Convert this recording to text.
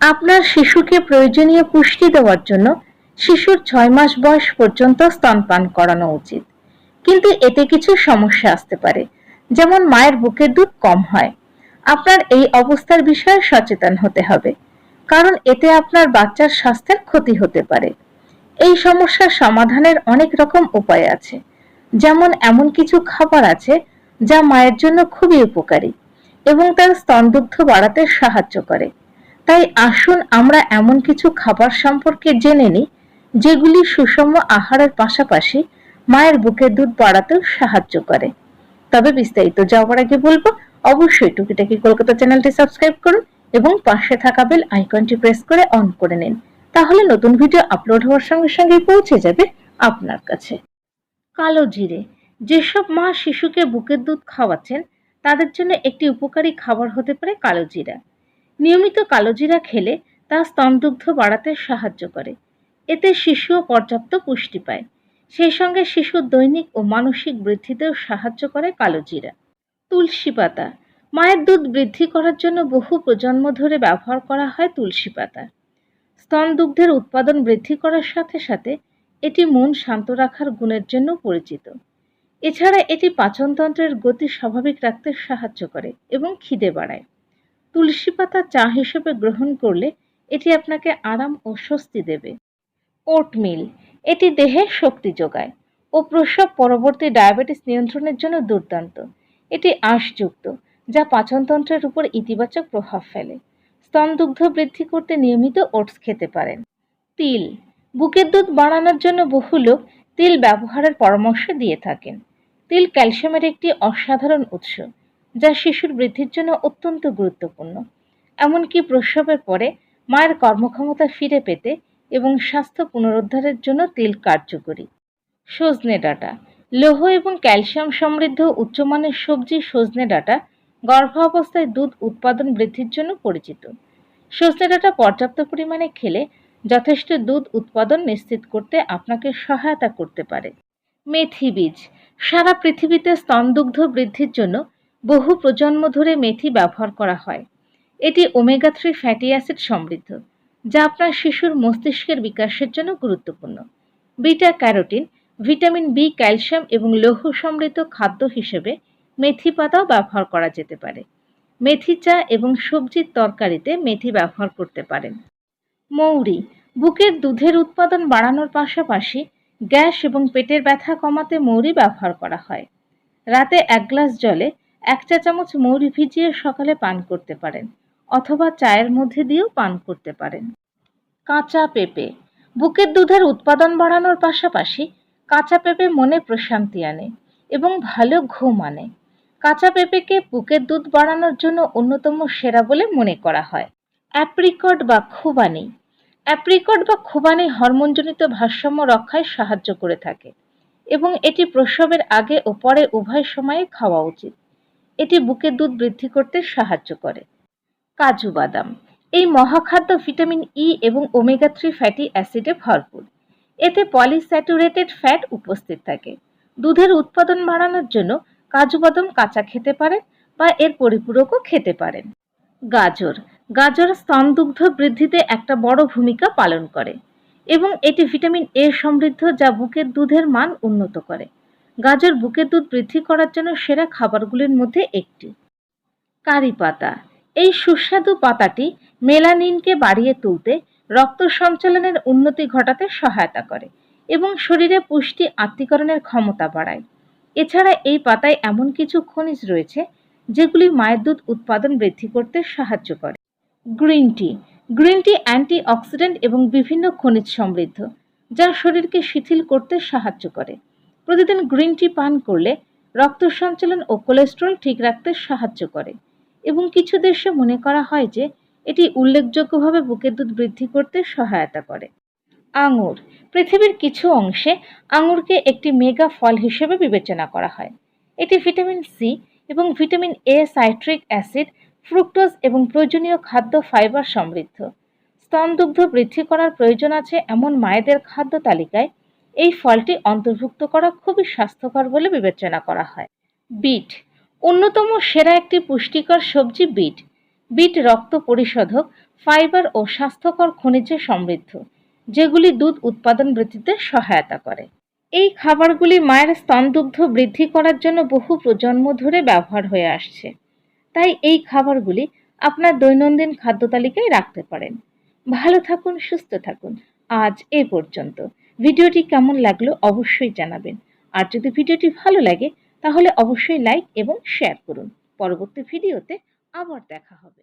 আপনার শিশুকে প্রয়োজনীয় পুষ্টি দেওয়ার জন্য শিশুর ছয় মাস বয়স পর্যন্ত স্তনপান করানো উচিত। কিন্তু এতে কিছু সমস্যা আসতে পারে, যেমন মায়ের বুকের দুধ কম হয়। আপনার এই অবস্থার বিষয়ে সচেতন হতে হবে, কারণ এতে আপনার বাচ্চার স্বাস্থ্যের ক্ষতি হতে পারে। এই সমস্যার সমাধানের অনেক রকম উপায় আছে, যেমন এমন কিছু খাবার আছে যা মায়ের জন্য খুবই উপকারী এবং তার স্তনদুগ্ধ বাড়াতে সাহায্য করে। তাই আসুন আমরা এমন কিছু খাবার সম্পর্কে জেনে নিই, যেগুলি সুষম আহারের পাশাপাশি মায়ের বুকের দুধ বাড়াতেও সাহায্য করে। তবে বিস্তারিত যাওয়ার আগে বলব, অবশ্যই টুকিটাকি কলকাতা চ্যানেলটি সাবস্ক্রাইব করুন এবং পাশে থাকা বেল আইকনটি প্রেস করে অন করে নিন। তাহলে নতুন ভিডিও আপলোড হওয়ার সঙ্গে সঙ্গেই পৌঁছে যাবে আপনার কাছে। কালো জিরে যেসব মা শিশুকে বুকের দুধ খাওয়াচ্ছেন, তাদের জন্য একটি উপকারী খাবার হতে পারে কালো জিরা নিয়মিত কালো জিরা খেলে তা স্তনদুগ্ধ বাড়াতে সাহায্য করে। এতে শিশুও পর্যাপ্ত পুষ্টি পায়। সেই সঙ্গে শিশুর দৈনিক ও মানসিক বৃদ্ধিতেও সাহায্য করে কালো জিরা তুলসী পাতা। মায়ের দুধ বৃদ্ধি করার জন্য বহু প্রজন্ম ধরে ব্যবহার করা হয় তুলসী পাতা। স্তন দুগ্ধের উৎপাদন বৃদ্ধি করার সাথে সাথে এটি মন শান্ত রাখার গুণের জন্য পরিচিত। এছাড়া এটি পাচনতন্ত্রের গতি স্বাভাবিক রাখতে সাহায্য করে এবং খিদে বাড়ায়। তুলসী পাতা চা হিসেবে গ্রহণ করলে এটি আপনাকে আরাম ও স্বস্তি দেবে। ওটমিল, এটি দেহে শক্তি যোগায় ও প্রসব পরবর্তী ডায়াবেটিস নিয়ন্ত্রণের জন্য দুর্দান্ত। এটি আঁশযুক্ত, যা পাচনতন্ত্রের উপর ইতিবাচক প্রভাব ফেলে। স্তনদুগ্ধ বৃদ্ধি করতে নিয়মিত ওটস খেতে পারেন। তিল, বুকের দুধ বাড়ানোর জন্য বহু লোক তিল ব্যবহারের পরামর্শ দিয়ে থাকেন। তিল ক্যালসিয়ামের একটি অসাধারণ উৎস, যা শিশুর বৃদ্ধির জন্য অত্যন্ত গুরুত্বপূর্ণ। এমনকি প্রসবের পরে মায়ের কর্মক্ষমতা ফিরে পেতে এবং স্বাস্থ্য পুনরুদ্ধারের জন্য তিল কার্যকরী। সজনে ডাটা। লৌহ এবং ক্যালসিয়াম সমৃদ্ধ উচ্চমানের সবজি সজনে ডাটা গর্ভাবস্থায় দুধ উৎপাদন বৃদ্ধির জন্য পরিচিত। সজনে ডাটা পর্যাপ্ত পরিমাণে খেলে যথেষ্ট দুধ উৎপাদন নিশ্চিত করতে আপনাকে সহায়তা করতে পারে। মেথি বীজ। সারা পৃথিবীতে স্তনদুগ্ধ বৃদ্ধির জন্য বহু প্রজন্ম ধরে মেথি ব্যবহার করা হয়। এটি ওমেগা থ্রি ফ্যাটি অ্যাসিড সমৃদ্ধ, যা আপনার শিশুর মস্তিষ্কের বিকাশের জন্য গুরুত্বপূর্ণ। Beta carotene, vitamin B, calcium এবং লৌহ সমৃদ্ধ খাদ্য হিসেবে মেথি পাতাও ব্যবহার করা যেতে পারে। মেথি চা এবং সবজির তরকারিতে মেথি ব্যবহার করতে পারেন। মৌরি, বুকের দুধের উৎপাদন বাড়ানোর পাশাপাশি গ্যাস এবং পেটের ব্যথা কমাতে মৌরি ব্যবহার করা হয়। রাতে এক গ্লাস জলে এক চা চামচ মৌরি ভিজিয়ে সকালে পান করতে পারেন অথবা চায়ের মধ্যে দিয়েও পান করতে পারেন। কাঁচা পেঁপে। বুকের দুধের উৎপাদন বাড়ানোর পাশাপাশি কাঁচা পেঁপে মনে প্রশান্তি আনে এবং ভালো ঘুম আনে। কাঁচা পেঁপেকে বুকের দুধ বাড়ানোর জন্য অন্যতম সেরা বলে মনে করা হয়। অ্যাপ্রিকট বা খুবানি। অ্যাপ্রিকট বা খুবানি হরমোনজনিত ভারসাম্য রক্ষায় সাহায্য করে থাকে এবং এটি প্রসবের আগে ও পরে উভয় সময়ে খাওয়া উচিত। এটি বুকের দুধ বৃদ্ধি করতে সাহায্য করে। কাজু বাদাম। এই মহাখাদ্য ভিটামিন ই এবং ওমেগা থ্রি ফ্যাটি অ্যাসিডে ভরপুর। এতে পলিস্যাচুরেটেড ফ্যাট উপস্থিত থাকে। দুধের উৎপাদন বাড়ানোর জন্য কাজু বাদাম কাঁচা খেতে পারেন বা এর পরিপূরকও খেতে পারেন। গাজর। গাজর স্তনদুগ্ধ বৃদ্ধিতে একটা বড় ভূমিকা পালন করে এবং এটি ভিটামিন এ সমৃদ্ধ যা বুকের দুধের মান উন্নত করে। গাজর বুকের দুধ বৃদ্ধি করার জন্য সেরা খাবারগুলির মধ্যে একটি। কারি পাতা। এই সুস্বাদু পাতাটি মেলানিনকে বাড়িয়ে তুলতে রক্ত সঞ্চালনের উন্নতি ঘটাতে সহায়তা করে এবং শরীরে পুষ্টি আত্মীকরণের ক্ষমতা বাড়ায়। এছাড়া এই পাতায় এমন কিছু খনিজ রয়েছে যেগুলি মায়ের দুধ উৎপাদন বৃদ্ধি করতে সাহায্য করে। Green tea. Green tea antioxidant এবং বিভিন্ন খনিজ সমৃদ্ধ, যা শরীরকে শিথিল করতে সাহায্য করে। প্রতিদিন গ্রিন টি পান করলে রক্ত সঞ্চালন ও কোলেস্ট্রল ঠিক রাখতে সাহায্য করে। এবং কিছু দেশে মনে করা হয় যে, এটি উল্লেখযোগ্যভাবে বুকের দুধ বৃদ্ধি করতে সহায়তা করে। আঙুর। পৃথিবীর কিছু অংশে আঙুরকে একটি মেগা ফল হিসেবে বিবেচনা করা হয়। এটি ভিটামিন সি এবং vitamin A citric acid fructose এবং প্রয়োজনীয় খাদ্য ফাইবার সমৃদ্ধ। স্তনদুগ্ধ বৃদ্ধি করার প্রয়োজন আছে এমন মায়েদের খাদ্য তালিকায়। এই ফলটি অন্তর্ভুক্ত করা খুবই স্বাস্থ্যকর বলে বিবেচনা করা হয়। বিট, অন্যতম সেরা একটি পুষ্টিকর সবজি বিট। বিট রক্ত পরিশোধক, ফাইবার ও স্বাস্থ্যকর খনিজে সমৃদ্ধ, যেগুলি দুধ উৎপাদন বৃদ্ধিতে সহায়তা করে। এই খাবারগুলি মায়ের স্তনদুগ্ধ বৃদ্ধি করার জন্য বহু প্রজন্ম ধরে ব্যবহার হয়ে আসছে। তাই এই খাবারগুলি আপনার দৈনন্দিন খাদ্য তালিকায় রাখতে পারেন। ভালো থাকুন, সুস্থ থাকুন। আজ এ পর্যন্ত। ভিডিওটি কেমন লাগল অবশ্যই জানাবেন। আর যদি ভিডিওটি ভালো লাগে, তাহলে অবশ্যই লাইক এবং শেয়ার করুন। পরবর্তী ভিডিওতে আবার দেখা হবে।